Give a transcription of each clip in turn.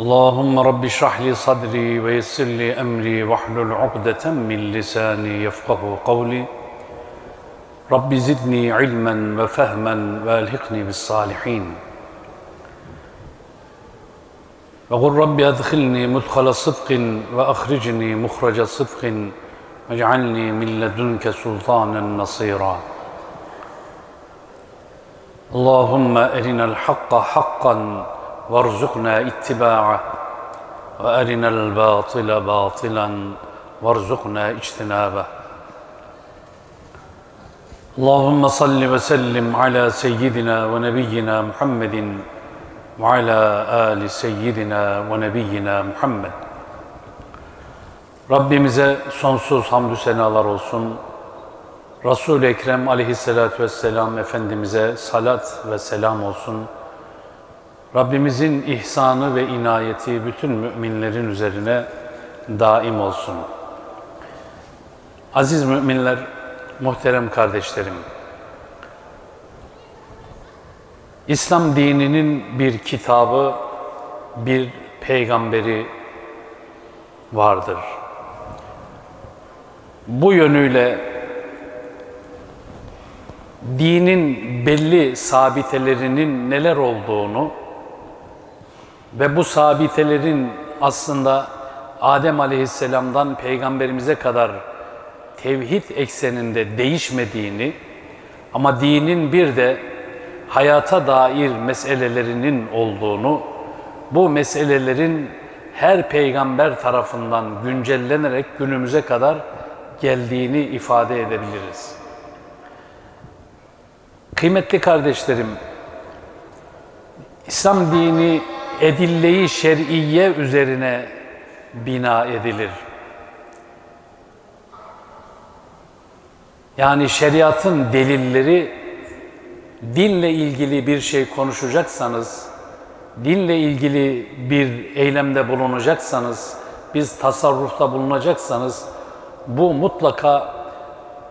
اللهم رب اشرح لي صدري ويسر لي أمري واحلل عقدة من لساني يفقه قولي. رب زدني علما وفهما والحقني بالصالحين. وقل رب أدخلني مدخل صدق وأخرجني مخرج صدق واجعلني من لدنك سلطانا نصيرا. اللهم أرنا الحق حقا وارزقنا اتباعه وارنا الباطل باطلا وارزقنا اجتنابه اللهم صل وسلم على سيدنا ونبينا محمد وعلى ال سيدنا ونبينا محمد Rabbimize sonsuz hamdü senalar olsun. Resul-i Ekrem aleyhissalatü vesselam Efendimiz'e salat ve selam olsun. Rabbimizin ihsanı ve inayeti bütün müminlerin üzerine daim olsun. Aziz müminler, muhterem kardeşlerim. İslam dininin bir kitabı, bir peygamberi vardır. Bu yönüyle dinin belli sabitelerinin neler olduğunu ve bu sabitelerin aslında Adem Aleyhisselam'dan peygamberimize kadar tevhid ekseninde değişmediğini ama dinin bir de hayata dair meselelerinin olduğunu, bu meselelerin her peygamber tarafından güncellenerek günümüze kadar geldiğini ifade edebiliriz. Kıymetli kardeşlerim, İslam dini edilleyi şer'iye üzerine bina edilir. Yani şeriatın delilleri dinle ilgili bir şey konuşacaksanız, dinle ilgili bir eylemde bulunacaksanız, biz tasarrufta bulunacaksanız bu mutlaka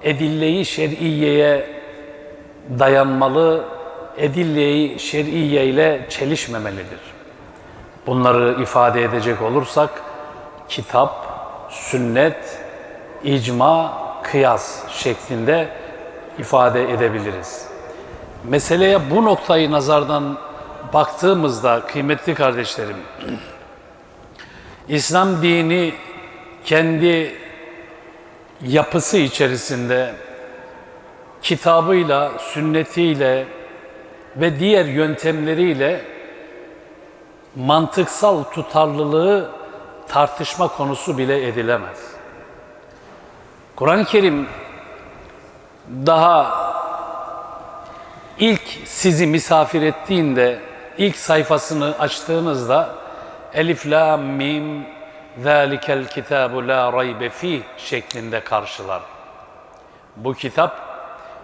edilleyi şer'iyeye dayanmalı, edilleyi şer'iye çelişmemelidir. Bunları ifade edecek olursak kitap, sünnet, icma, kıyas şeklinde ifade edebiliriz. Meseleye bu noktayı nazardan baktığımızda kıymetli kardeşlerim, İslam dini kendi yapısı içerisinde kitabıyla, sünnetiyle ve diğer yöntemleriyle mantıksal tutarlılığı tartışma konusu bile edilemez. Kur'an-ı Kerim daha ilk sizi misafir ettiğinde ilk sayfasını açtığınızda Elif la mim zalikel kitabu la raybe fih şeklinde karşılar. Bu kitap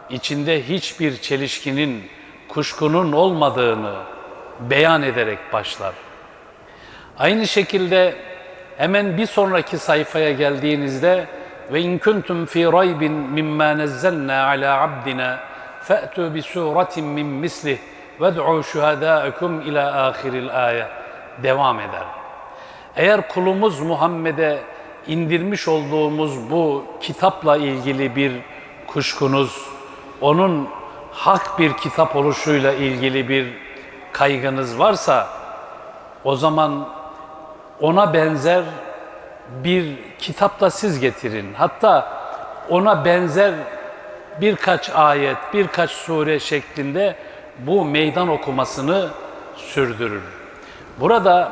içinde hiçbir çelişkinin, kuşkunun olmadığını beyan ederek başlar. Aynı şekilde hemen bir sonraki sayfaya geldiğinizde ve in kuntum fi raybin mimma nazzalna ala abdina fa'tu bi suratin min mislih ved'u şuhadâekum ila ahiril ayet devam eder. Eğer kulumuz Muhammed'e indirmiş olduğumuz bu kitapla ilgili bir kuşkunuz, onun hak bir kitap oluşuyla ilgili bir kaygınız varsa o zaman ona benzer bir kitapla siz getirin. Hatta ona benzer birkaç ayet, birkaç sure şeklinde bu meydan okumasını sürdürür. Burada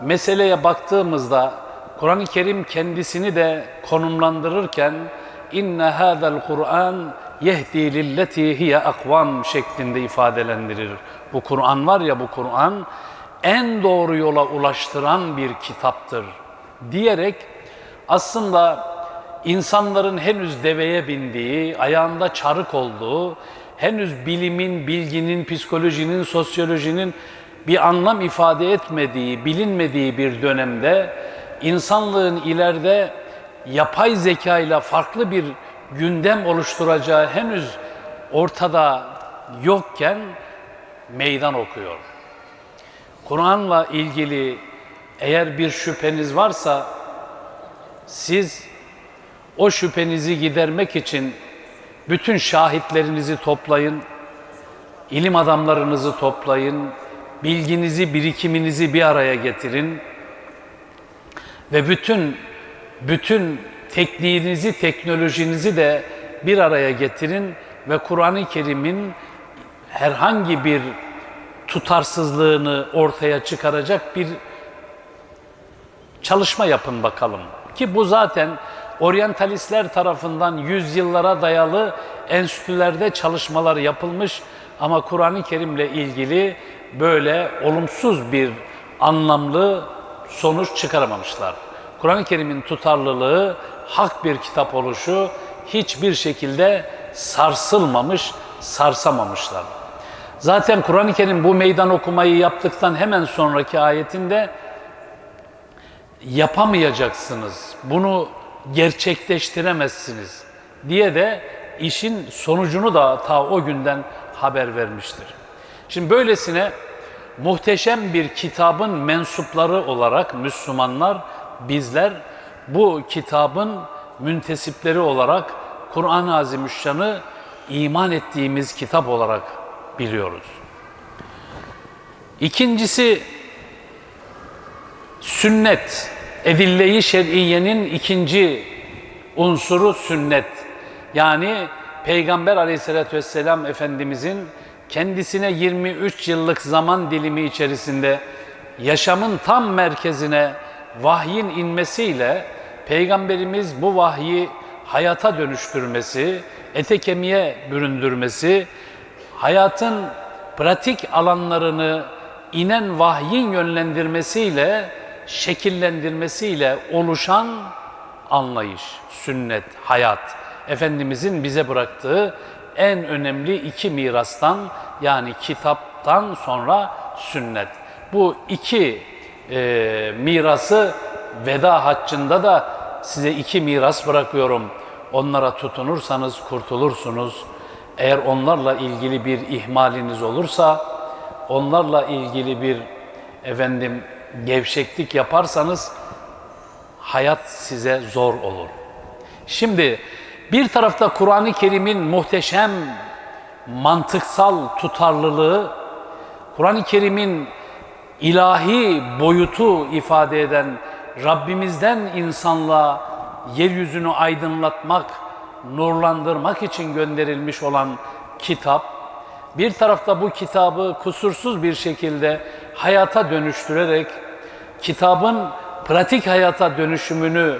meseleye baktığımızda Kur'an-ı Kerim kendisini de konumlandırırken inne hadal Kur'an yehdi lilleti hiye akvam şeklinde ifadelendirir. Bu Kur'an var ya bu Kur'an en doğru yola ulaştıran bir kitaptır diyerek aslında insanların henüz deveye bindiği, ayağında çarık olduğu, henüz bilimin, bilginin, psikolojinin, sosyolojinin bir anlam ifade etmediği, bilinmediği bir dönemde insanlığın ileride yapay zeka ile farklı bir gündem oluşturacağı henüz ortada yokken meydan okuyor. Kur'an'la ilgili eğer bir şüpheniz varsa siz o şüphenizi gidermek için bütün şahitlerinizi toplayın, ilim adamlarınızı toplayın, bilginizi, birikiminizi bir araya getirin ve bütün bütün tekniğinizi, teknolojinizi de bir araya getirin ve Kur'an-ı Kerim'in herhangi bir tutarsızlığını ortaya çıkaracak bir çalışma yapın bakalım. Ki bu zaten oryantalistler tarafından yüzyıllara dayalı enstitülerde çalışmalar yapılmış ama Kur'an-ı Kerim'le ilgili böyle olumsuz bir anlamlı sonuç çıkaramamışlar. Kur'an-ı Kerim'in tutarlılığı, hak bir kitap oluşu hiçbir şekilde sarsılmamış, sarsamamışlar. Zaten Kur'an-ı Kerim bu meydan okumayı yaptıktan hemen sonraki ayetinde yapamayacaksınız, bunu gerçekleştiremezsiniz diye de işin sonucunu da ta o günden haber vermiştir. Şimdi böylesine muhteşem bir kitabın mensupları olarak Müslümanlar, bizler bu kitabın müntesipleri olarak Kur'an-ı Azimüşşan'ı iman ettiğimiz kitap olarak biliyoruz. İkincisi sünnet. Edille-i şer'iyenin ikinci unsuru sünnet. Yani Peygamber aleyhissalatü vesselam Efendimizin kendisine 23 yıllık zaman dilimi içerisinde yaşamın tam merkezine vahyin inmesiyle Peygamberimiz bu vahyi hayata dönüştürmesi, ete kemiğe büründürmesi, hayatın pratik alanlarını inen vahyin yönlendirmesiyle, şekillendirmesiyle oluşan anlayış, sünnet, hayat. Efendimizin bize bıraktığı en önemli iki mirastan yani kitaptan sonra sünnet. Bu iki e, mirası veda haccında da size iki miras bırakıyorum. Onlara tutunursanız kurtulursunuz. Eğer onlarla ilgili bir ihmaliniz olursa, onlarla ilgili bir efendim gevşeklik yaparsanız hayat size zor olur. Şimdi bir tarafta Kur'an-ı Kerim'in muhteşem mantıksal tutarlılığı, Kur'an-ı Kerim'in ilahi boyutu ifade eden Rabbimizden insanlığa yeryüzünü aydınlatmak, nurlandırmak için gönderilmiş olan kitap, bir tarafta bu kitabı kusursuz bir şekilde hayata dönüştürerek kitabın pratik hayata dönüşümünü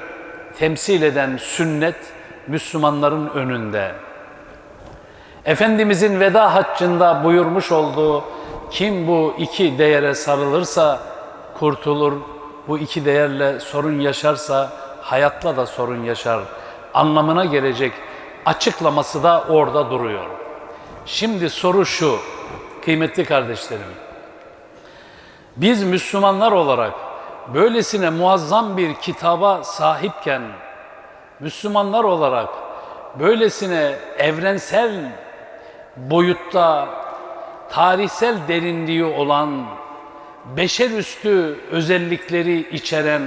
temsil eden sünnet Müslümanların önünde. Efendimizin veda haccında buyurmuş olduğu kim bu iki değere sarılırsa kurtulur, bu iki değerle sorun yaşarsa hayatla da sorun yaşar anlamına gelecek açıklaması da orada duruyor. Şimdi soru şu, kıymetli kardeşlerim. Biz Müslümanlar olarak böylesine muazzam bir kitaba sahipken, Müslümanlar olarak böylesine evrensel boyutta tarihsel derinliği olan beşerüstü özellikleri içeren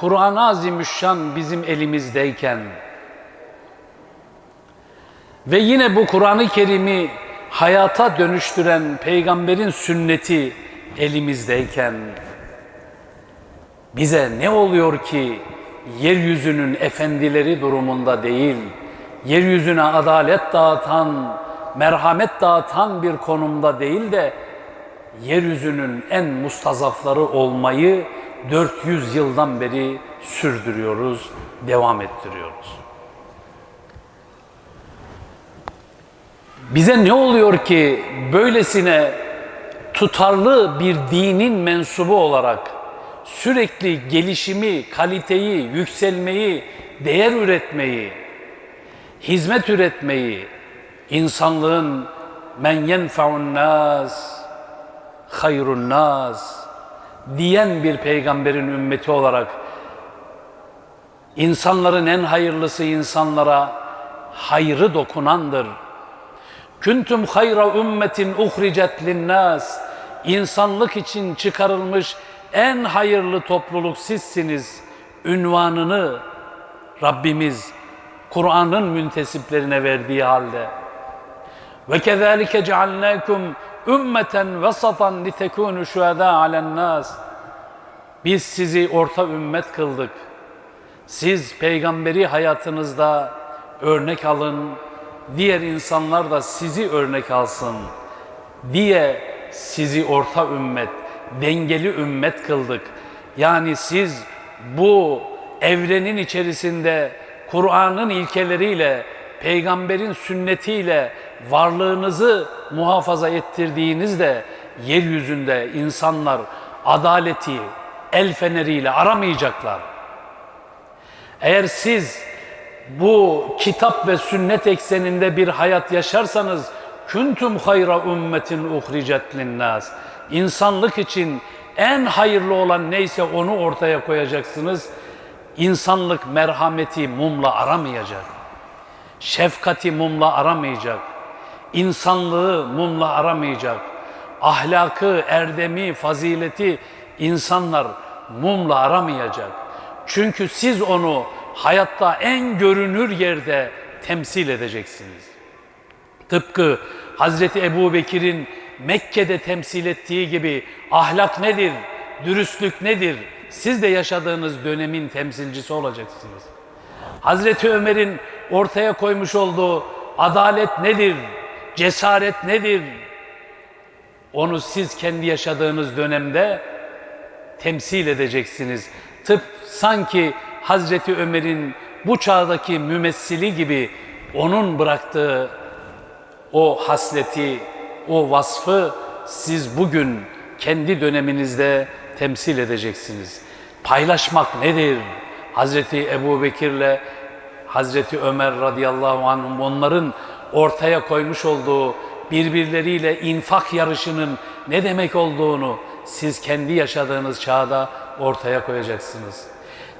Kur'an-ı Azimüşşan bizim elimizdeyken ve yine bu Kur'an-ı Kerim'i hayata dönüştüren peygamberin sünneti elimizdeyken bize ne oluyor ki yeryüzünün efendileri durumunda değil, yeryüzüne adalet dağıtan, merhamet dağıtan bir konumda değil de yeryüzünün en mustazafları olmayı 400 yıldan beri sürdürüyoruz, devam ettiriyoruz. Bize ne oluyor ki böylesine tutarlı bir dinin mensubu olarak sürekli gelişimi, kaliteyi, yükselmeyi, değer üretmeyi, hizmet üretmeyi, insanlığın men yenfe'un nas hayrun nas diyen bir peygamberin ümmeti olarak insanların en hayırlısı insanlara hayrı dokunandır. Kuntum hayra ümmetin uhricet linnas. İnsanlık için çıkarılmış en hayırlı topluluk sizsiniz. Ünvanını Rabbimiz Kur'an'ın müntesiplerine verdiği halde. Ve kezalike cealnakum ümmeten vesatan litekunu şuhada alen nas. Biz sizi orta ümmet kıldık. Siz peygamberi hayatınızda örnek alın, diğer insanlar da sizi örnek alsın diye sizi orta ümmet, dengeli ümmet kıldık. Yani siz bu evrenin içerisinde Kur'an'ın ilkeleriyle, peygamberin sünnetiyle varlığınızı muhafaza ettirdiğinizde yeryüzünde insanlar adaleti el feneriyle aramayacaklar. Eğer siz bu kitap ve sünnet ekseninde bir hayat yaşarsanız kuntum hayra ümmetin uhricet linnas. İnsanlık için en hayırlı olan neyse onu ortaya koyacaksınız. İnsanlık merhameti mumla aramayacak. Şefkati mumla aramayacak. İnsanlığı mumla aramayacak. Ahlakı, erdemi, fazileti insanlar mumla aramayacak. Çünkü siz onu hayatta en görünür yerde temsil edeceksiniz. Tıpkı Hazreti Ebu Bekir'in Mekke'de temsil ettiği gibi ahlak nedir, dürüstlük nedir? Siz de yaşadığınız dönemin temsilcisi olacaksınız. Hazreti Ömer'in ortaya koymuş olduğu adalet nedir, cesaret nedir? Onu siz kendi yaşadığınız dönemde temsil edeceksiniz. Tıp sanki Hazreti Ömer'in bu çağdaki mümessili gibi onun bıraktığı o hasleti, o vasfı siz bugün kendi döneminizde temsil edeceksiniz. Paylaşmak nedir? Hazreti Ebu Bekir'le Hazreti Ömer radıyallahu anh onların ortaya koymuş olduğu birbirleriyle infak yarışının ne demek olduğunu siz kendi yaşadığınız çağda ortaya koyacaksınız.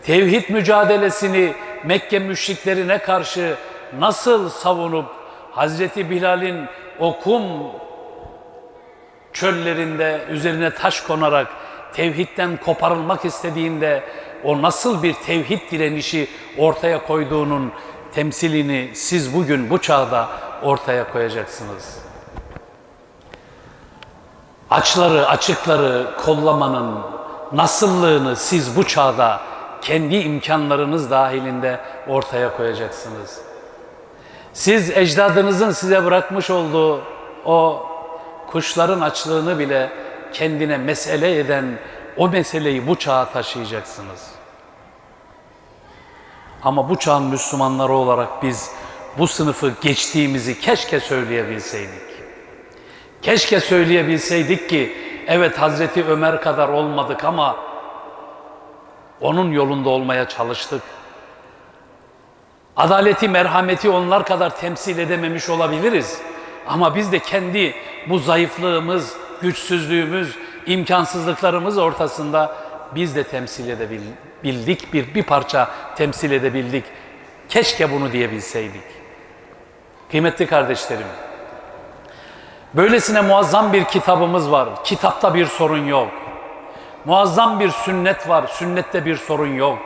Tevhid mücadelesini Mekke müşriklerine karşı nasıl savunup Hazreti Bilal'in o kum çöllerinde üzerine taş konarak tevhidden koparılmak istediğinde o nasıl bir tevhid direnişi ortaya koyduğunun temsilini siz bugün bu çağda ortaya koyacaksınız. Açları, açıkları kollamanın nasıllığını siz bu çağda kendi imkanlarınız dahilinde ortaya koyacaksınız. Siz ecdadınızın size bırakmış olduğu o kuşların açlığını bile kendine mesele eden o meseleyi bu çağa taşıyacaksınız. Ama bu çağın Müslümanları olarak biz bu sınıfı geçtiğimizi keşke söyleyebilseydik. Keşke söyleyebilseydik ki evet Hazreti Ömer kadar olmadık ama onun yolunda olmaya çalıştık. Adaleti, merhameti onlar kadar temsil edememiş olabiliriz. Ama biz de kendi bu zayıflığımız, güçsüzlüğümüz, imkansızlıklarımız ortasında biz de temsil edebildik, bir, bir parça temsil edebildik. Keşke bunu diyebilseydik. Kıymetli kardeşlerim, böylesine muazzam bir kitabımız var. Kitapta bir sorun yok. Muazzam bir sünnet var, sünnette bir sorun yok.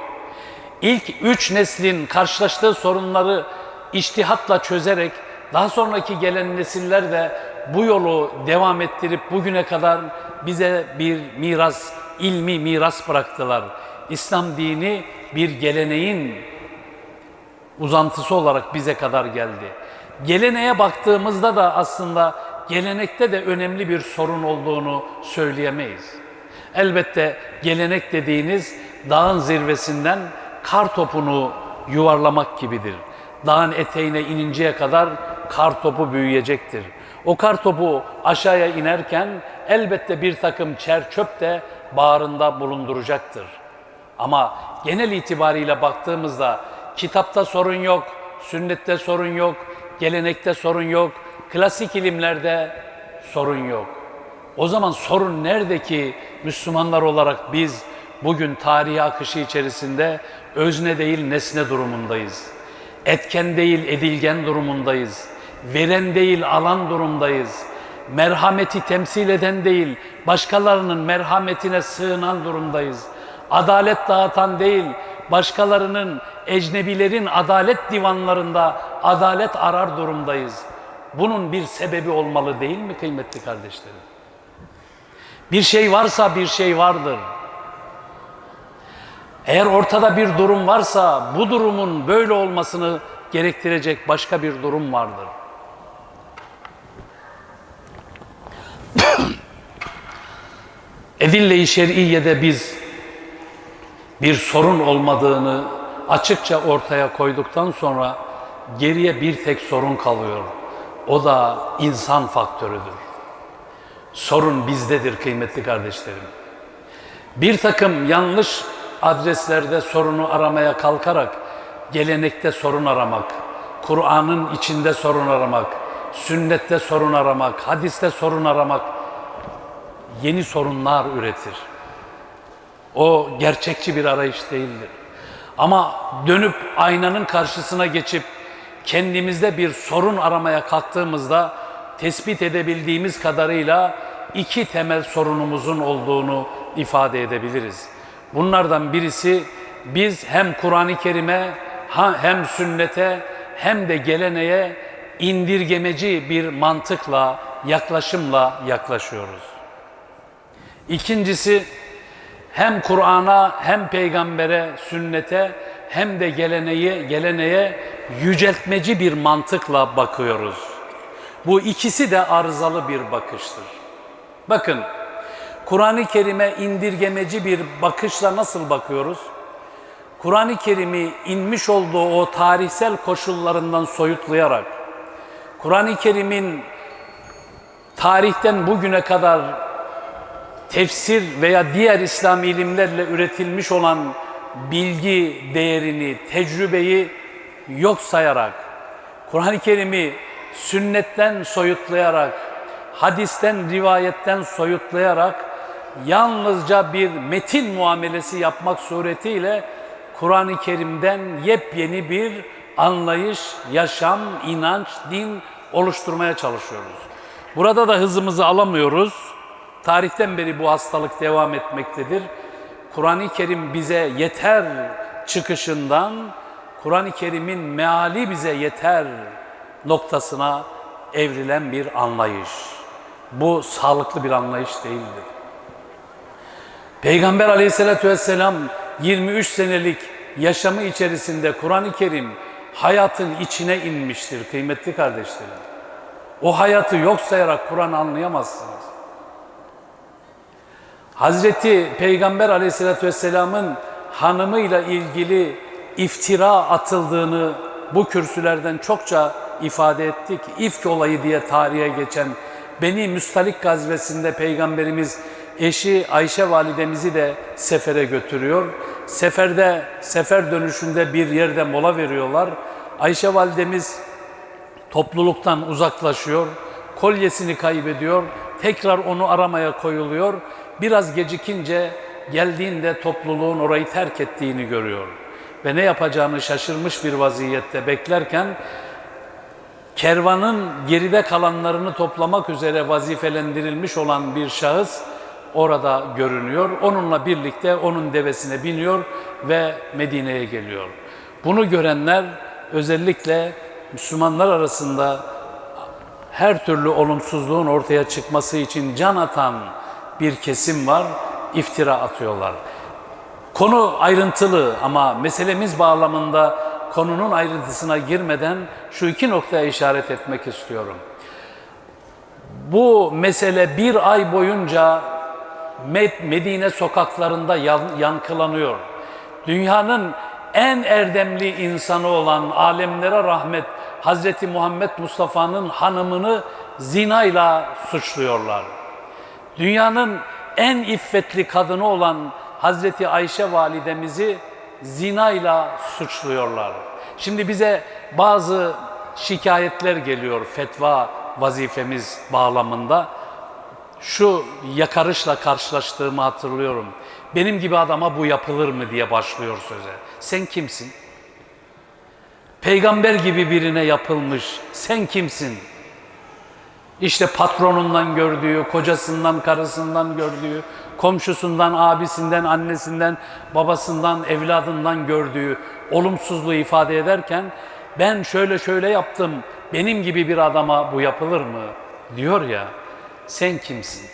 İlk üç neslin karşılaştığı sorunları iştihatla çözerek daha sonraki gelen nesiller de bu yolu devam ettirip bugüne kadar bize bir miras, ilmi miras bıraktılar. İslam dini bir geleneğin uzantısı olarak bize kadar geldi. Geleneğe baktığımızda da aslında gelenekte de önemli bir sorun olduğunu söyleyemeyiz. Elbette gelenek dediğiniz dağın zirvesinden kar topunu yuvarlamak gibidir. Dağın eteğine ininceye kadar kar topu büyüyecektir. O kar topu aşağıya inerken elbette bir takım çer çöp de bağrında bulunduracaktır. Ama genel itibariyle baktığımızda kitapta sorun yok, sünnette sorun yok, gelenekte sorun yok, klasik ilimlerde sorun yok. O zaman sorun nerede ki Müslümanlar olarak biz bugün tarihi akışı içerisinde özne değil nesne durumundayız. Etken değil edilgen durumundayız. Veren değil alan durumdayız. Merhameti temsil eden değil başkalarının merhametine sığınan durumdayız. Adalet dağıtan değil başkalarının ecnebilerin adalet divanlarında adalet arar durumdayız. Bunun bir sebebi olmalı değil mi kıymetli kardeşlerim? Bir şey varsa bir şey vardır. Eğer ortada bir durum varsa bu durumun böyle olmasını gerektirecek başka bir durum vardır. Edille-i şer'iyede biz bir sorun olmadığını açıkça ortaya koyduktan sonra geriye bir tek sorun kalıyor. O da insan faktörüdür. Sorun bizdedir kıymetli kardeşlerim. Bir takım yanlış adreslerde sorunu aramaya kalkarak gelenekte sorun aramak, Kur'an'ın içinde sorun aramak, sünnette sorun aramak, hadiste sorun aramak yeni sorunlar üretir. O gerçekçi bir arayış değildir. Ama dönüp aynanın karşısına geçip kendimizde bir sorun aramaya kalktığımızda tespit edebildiğimiz kadarıyla iki temel sorunumuzun olduğunu ifade edebiliriz. Bunlardan birisi biz hem Kur'an-ı Kerim'e hem sünnete hem de geleneğe indirgemeci bir mantıkla, yaklaşımla yaklaşıyoruz. İkincisi hem Kur'an'a hem peygambere, sünnete hem de geleneğe, geleneğe yüceltmeci bir mantıkla bakıyoruz. Bu ikisi de arızalı bir bakıştır. Bakın, Kur'an-ı Kerim'e indirgemeci bir bakışla nasıl bakıyoruz? Kur'an-ı Kerim'i inmiş olduğu o tarihsel koşullarından soyutlayarak, Kur'an-ı Kerim'in tarihten bugüne kadar tefsir veya diğer İslam ilimlerle üretilmiş olan bilgi değerini, tecrübeyi yok sayarak, Kur'an-ı Kerim'i sünnetten soyutlayarak, hadisten, rivayetten soyutlayarak yalnızca bir metin muamelesi yapmak suretiyle Kur'an-ı Kerim'den yepyeni bir anlayış, yaşam, inanç, din oluşturmaya çalışıyoruz. Burada da hızımızı alamıyoruz. Tarihten beri bu hastalık devam etmektedir. Kur'an-ı Kerim bize yeter çıkışından Kur'an-ı Kerim'in meali bize yeter noktasına evrilen bir anlayış. Bu sağlıklı bir anlayış değildir. Peygamber aleyhissalatü vesselam 23 senelik yaşamı içerisinde Kur'an-ı Kerim hayatın içine inmiştir kıymetli kardeşlerim. O hayatı yok sayarak Kur'an anlayamazsınız. Hazreti Peygamber aleyhissalatü vesselamın hanımıyla ilgili iftira atıldığını bu kürsülerden çokça ifade ettik. İfk olayı diye tarihe geçen Beni Müstalik gazvesinde Peygamberimiz eşi Ayşe validemizi de sefere götürüyor. Seferde, sefer dönüşünde bir yerde mola veriyorlar. Ayşe validemiz topluluktan uzaklaşıyor, kolyesini kaybediyor, tekrar onu aramaya koyuluyor. Biraz gecikince geldiğinde topluluğun orayı terk ettiğini görüyor. Ve ne yapacağını şaşırmış bir vaziyette beklerken kervanın geride kalanlarını toplamak üzere vazifelendirilmiş olan bir şahıs orada görünüyor. Onunla birlikte onun devesine biniyor ve Medine'ye geliyor. Bunu görenler özellikle Müslümanlar arasında her türlü olumsuzluğun ortaya çıkması için can atan bir kesim var, iftira atıyorlar. Konu ayrıntılı ama meselemiz bağlamında konunun ayrıntısına girmeden şu iki noktaya işaret etmek istiyorum. Bu mesele bir ay boyunca Medine sokaklarında yankılanıyor. Dünyanın en erdemli insanı olan alemlere rahmet Hazreti Muhammed Mustafa'nın hanımını zinayla suçluyorlar. Dünyanın en iffetli kadını olan Hazreti Ayşe validemizi zinayla suçluyorlar. Şimdi bize bazı şikayetler geliyor fetva vazifemiz bağlamında. Şu yakarışla karşılaştığımı hatırlıyorum. Benim gibi adama bu yapılır mı diye başlıyor söze. Sen kimsin? Peygamber gibi birine yapılmış. Sen kimsin? İşte patronundan gördüğü, kocasından, karısından gördüğü, komşusundan, abisinden, annesinden, babasından, evladından gördüğü olumsuzluğu ifade ederken ben şöyle şöyle yaptım, benim gibi bir adama bu yapılır mı? diyor ya, sen kimsin?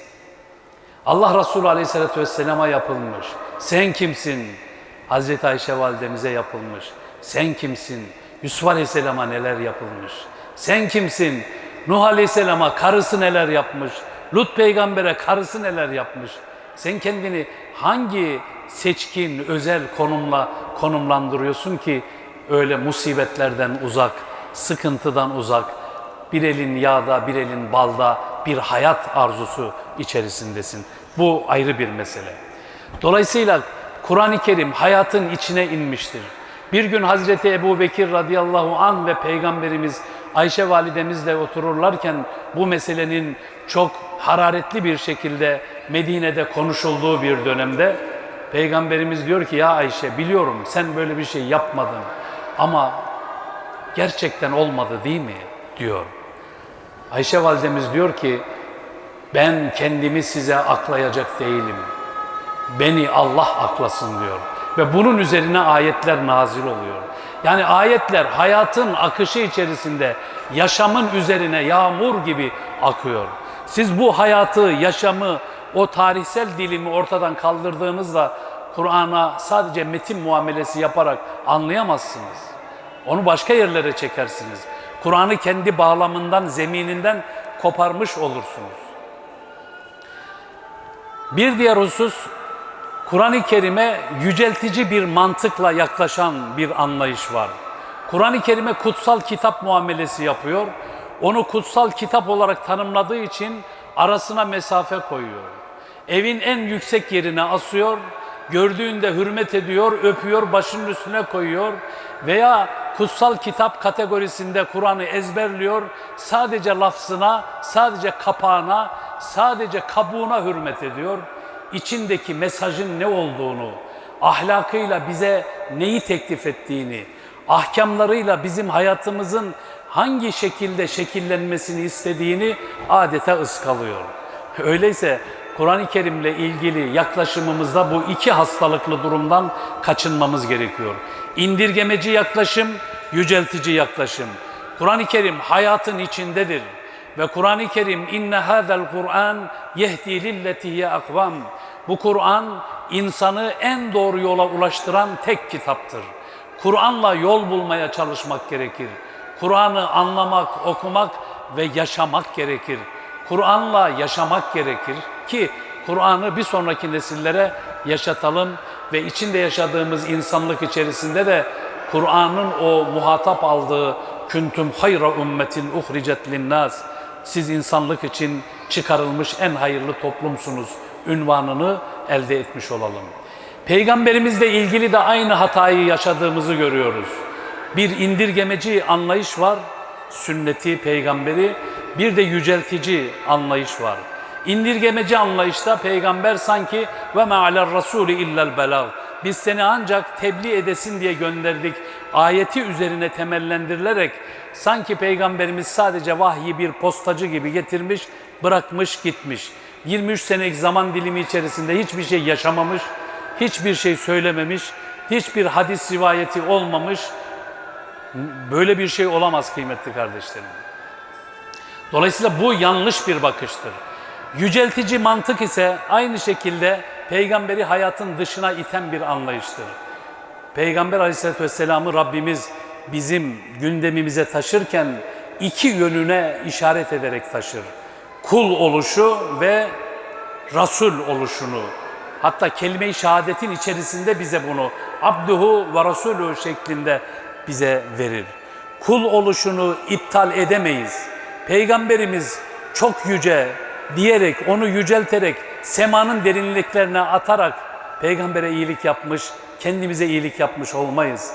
Allah Resulü Aleyhisselatü Vesselam'a yapılmış. Sen kimsin? Hazreti Ayşe validemize yapılmış. Sen kimsin? Yusuf Aleyhisselam'a neler yapılmış? Sen kimsin? Nuh Aleyhisselam'a karısı neler yapmış? Lut peygambere karısı neler yapmış? Sen kendini hangi seçkin, özel konumla konumlandırıyorsun ki öyle musibetlerden uzak, sıkıntıdan uzak, bir elin yağda, bir elin balda bir hayat arzusu içerisindesin. Bu ayrı bir mesele. Dolayısıyla Kur'an-ı Kerim hayatın içine inmiştir. Bir gün Hazreti Ebu Bekir radıyallahu an ve Peygamberimiz Ayşe validemizle otururlarken bu meselenin çok hararetli bir şekilde Medine'de konuşulduğu bir dönemde Peygamberimiz diyor ki ya Ayşe biliyorum sen böyle bir şey yapmadın ama gerçekten olmadı değil mi diyor. Ayşe validemiz diyor ki ben kendimi size aklayacak değilim. Beni Allah aklasın diyor. Ve bunun üzerine ayetler nazil oluyor. Yani ayetler hayatın akışı içerisinde yaşamın üzerine yağmur gibi akıyor. Siz bu hayatı, yaşamı, o tarihsel dilimi ortadan kaldırdığınızda Kur'an'a sadece metin muamelesi yaparak anlayamazsınız. Onu başka yerlere çekersiniz. Kur'an'ı kendi bağlamından, zemininden koparmış olursunuz. Bir diğer husus, Kur'an-ı Kerim'e yüceltici bir mantıkla yaklaşan bir anlayış var. Kur'an-ı Kerim'e kutsal kitap muamelesi yapıyor. Onu kutsal kitap olarak tanımladığı için arasına mesafe koyuyor. Evin en yüksek yerine asıyor, gördüğünde hürmet ediyor, öpüyor, başının üstüne koyuyor veya kutsal kitap kategorisinde Kur'an'ı ezberliyor, sadece lafzına, sadece kapağına, sadece kabuğuna hürmet ediyor. İçindeki mesajın ne olduğunu, ahlakıyla bize neyi teklif ettiğini, ahkamlarıyla bizim hayatımızın hangi şekilde şekillenmesini istediğini adeta ıskalıyor. Öyleyse Kur'an-ı Kerim'le ilgili yaklaşımımızda bu iki hastalıklı durumdan kaçınmamız gerekiyor. İndirgemeci yaklaşım, yüceltici yaklaşım. Kur'an-ı Kerim hayatın içindedir. Ve Kur'an-ı Kerim inne hadal Kur'an yehdi lilletiye akvam. Bu Kur'an insanı en doğru yola ulaştıran tek kitaptır. Kur'an'la yol bulmaya çalışmak gerekir. Kur'an'ı anlamak, okumak ve yaşamak gerekir. Kur'an'la yaşamak gerekir ki Kur'an'ı bir sonraki nesillere yaşatalım ve içinde yaşadığımız insanlık içerisinde de Kur'an'ın o muhatap aldığı küntüm hayra ümmetin uhricet linnas siz insanlık için çıkarılmış en hayırlı toplumsunuz ünvanını elde etmiş olalım. Peygamberimizle ilgili de aynı hatayı yaşadığımızı görüyoruz. Bir indirgemeci anlayış var, sünneti, peygamberi, bir de yüceltici anlayış var. İndirgemeci anlayışta peygamber sanki ve me'aler rasulü illel belag. Biz seni ancak tebliğ edesin diye gönderdik. Ayeti üzerine temellendirilerek sanki peygamberimiz sadece vahyi bir postacı gibi getirmiş, bırakmış, gitmiş. 23 senelik zaman dilimi içerisinde hiçbir şey yaşamamış, hiçbir şey söylememiş, hiçbir hadis rivayeti olmamış. Böyle bir şey olamaz kıymetli kardeşlerim. Dolayısıyla bu yanlış bir bakıştır. Yüceltici mantık ise aynı şekilde peygamberi hayatın dışına iten bir anlayıştır. Peygamber aleyhissalatü vesselam'ı Rabbimiz bizim gündemimize taşırken iki yönüne işaret ederek taşır. Kul oluşu ve Rasul oluşunu. Hatta kelime-i şehadetin içerisinde bize bunu abduhu ve rasulü şeklinde bize verir. Kul oluşunu iptal edemeyiz. Peygamberimiz çok yüce diyerek, onu yücelterek, semanın derinliklerine atarak peygambere iyilik yapmış, kendimize iyilik yapmış olmayız.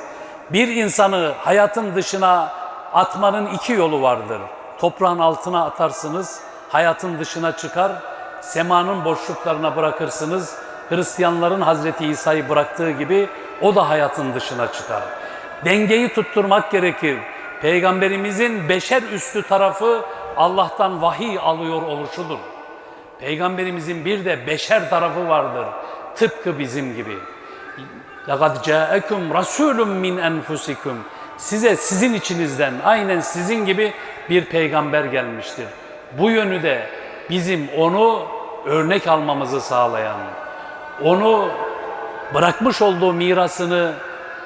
Bir insanı hayatın dışına atmanın iki yolu vardır. Toprağın altına atarsınız, hayatın dışına çıkar, semanın boşluklarına bırakırsınız. Hristiyanların Hazreti İsa'yı bıraktığı gibi o da hayatın dışına çıkar. Dengeyi tutturmak gerekir. Peygamberimizin beşer üstü tarafı Allah'tan vahiy alıyor oluşudur. Peygamberimizin bir de beşer tarafı vardır. Tıpkı bizim gibi. لَقَدْ جَاءَكُمْ رَسُولٌ مِّنْ أَنْفُسِكُمْ Size sizin içinizden aynen sizin gibi bir peygamber gelmiştir. Bu yönü de bizim onu örnek almamızı sağlayan, onu bırakmış olduğu mirasını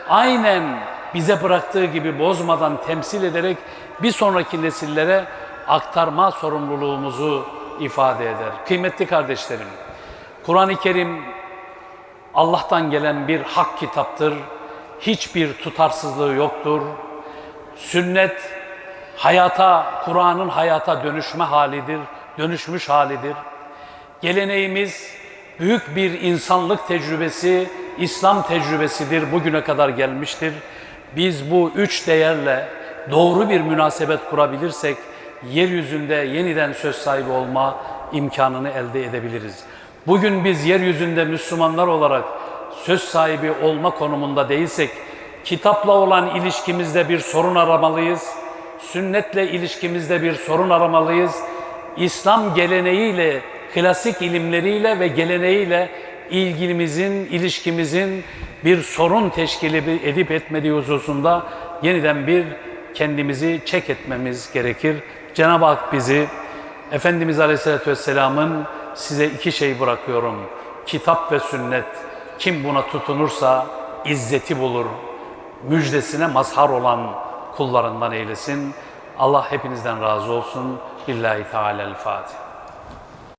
aynen bize bıraktığı gibi bozmadan temsil ederek bir sonraki nesillere aktarma sorumluluğumuzu ifade eder. Kıymetli kardeşlerim, Kur'an-ı Kerim Allah'tan gelen bir hak kitaptır. Hiçbir tutarsızlığı yoktur. Sünnet hayata, Kur'an'ın hayata dönüşme halidir, dönüşmüş halidir. Geleneğimiz büyük bir insanlık tecrübesi, İslam tecrübesidir, bugüne kadar gelmiştir. Biz bu üç değerle doğru bir münasebet kurabilirsek, yeryüzünde yeniden söz sahibi olma imkanını elde edebiliriz. Bugün biz yeryüzünde Müslümanlar olarak söz sahibi olma konumunda değilsek, kitapla olan ilişkimizde bir sorun aramalıyız, sünnetle ilişkimizde bir sorun aramalıyız, İslam geleneğiyle, klasik ilimleriyle ve geleneğiyle ilgimizin, ilişkimizin bir sorun teşkil edip etmediği hususunda yeniden bir kendimizi çek etmemiz gerekir. Cenab-ı Hak bizi Efendimiz Aleyhisselatü Vesselam'ın size iki şey bırakıyorum. Kitap ve sünnet. Kim buna tutunursa izzeti bulur. Müjdesine mazhar olan kullarından eylesin. Allah hepinizden razı olsun. Billahi Teala'l-Fatiha.